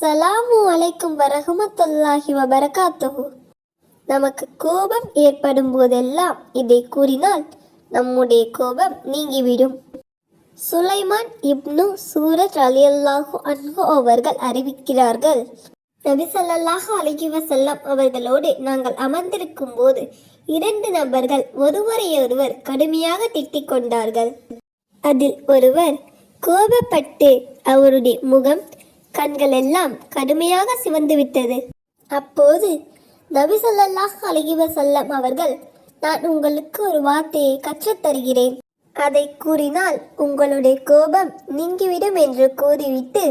அஸ்ஸலாமு அலைக்கும் வரஹமத்துல்லாஹி வபரகாத்துஹு. நமக்கு கோபம் ஏற்படும் போதெல்லாம் இதை கூறினால் நம்முடைய கோபம் நீங்கிவிடும். சுலைமான் இப்னு சூரத் அலியல்லாஹு அன்ஹு அவர்கள் அறிவிக்கிறார்கள் நபி சல்லாஹு அலகி வஸல்லம் அவர்களோடு நாங்கள் அமர்ந்திருக்கும் போது இரண்டு நபர்கள் ஒருவரையொருவர் கடுமையாக திட்டிக் கொண்டார்கள். அதில் ஒருவர் கோபப்பட்டு அவருடைய முகம் கண்கள் எல்லாம் கடுமையாக சிவந்துவிட்டது அப்போது நபிசல்லாஹ் ஸல்லல்லாஹு செல்லம் அவர்கள் நான் உங்களுக்கு ஒரு வார்த்தையை கற்றுத் தருகிறேன். அதை கூறினால் உங்களுடைய கோபம் நீங்கிவிடும் என்று கூறிவிட்டு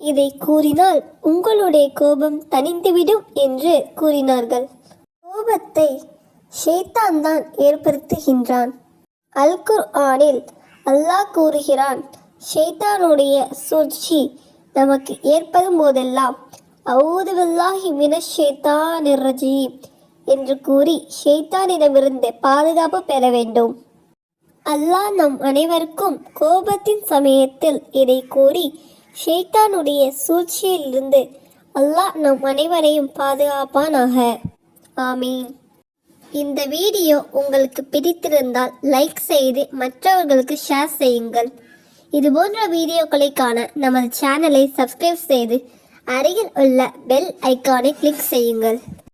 இதை கூறினால் உங்களுடைய கோபம் தணிந்துவிடும் என்று கூறினார்கள். கோபத்தை ஷேத்தான் தான் ஏற்படுத்துகின்றான். அல் குர்ஆனில் அல்லாஹ் கூறுகிறான் ஷெய்தானுடைய சூழ்ச்சி நமக்கு ஏற்படும் போதெல்லாம் அவுது பில்லாஹி மினஷ் என்று கூறி ஷெய்தானிடமிருந்து பாதுகாப்பு பெற வேண்டும். அல்லாஹ் நம் அனைவருக்கும் கோபத்தின் சமயத்தில் இதை கூறி ஷெய்தானுடைய சூழ்ச்சியிலிருந்து அல்லாஹ் நம் அனைவரையும் பாதுகாப்பானாக. ஆமீன். இந்த வீடியோ உங்களுக்கு பிடித்திருந்தால் லைக் செய்து மற்றவர்களுக்கு ஷேர் செய்யுங்கள். இது போன்ற வீடியோக்களை காண நமது சேனலை சப்ஸ்கிரைப் செய்து அருகில் உள்ள பெல் ஐக்கானை கிளிக் செய்யுங்கள்.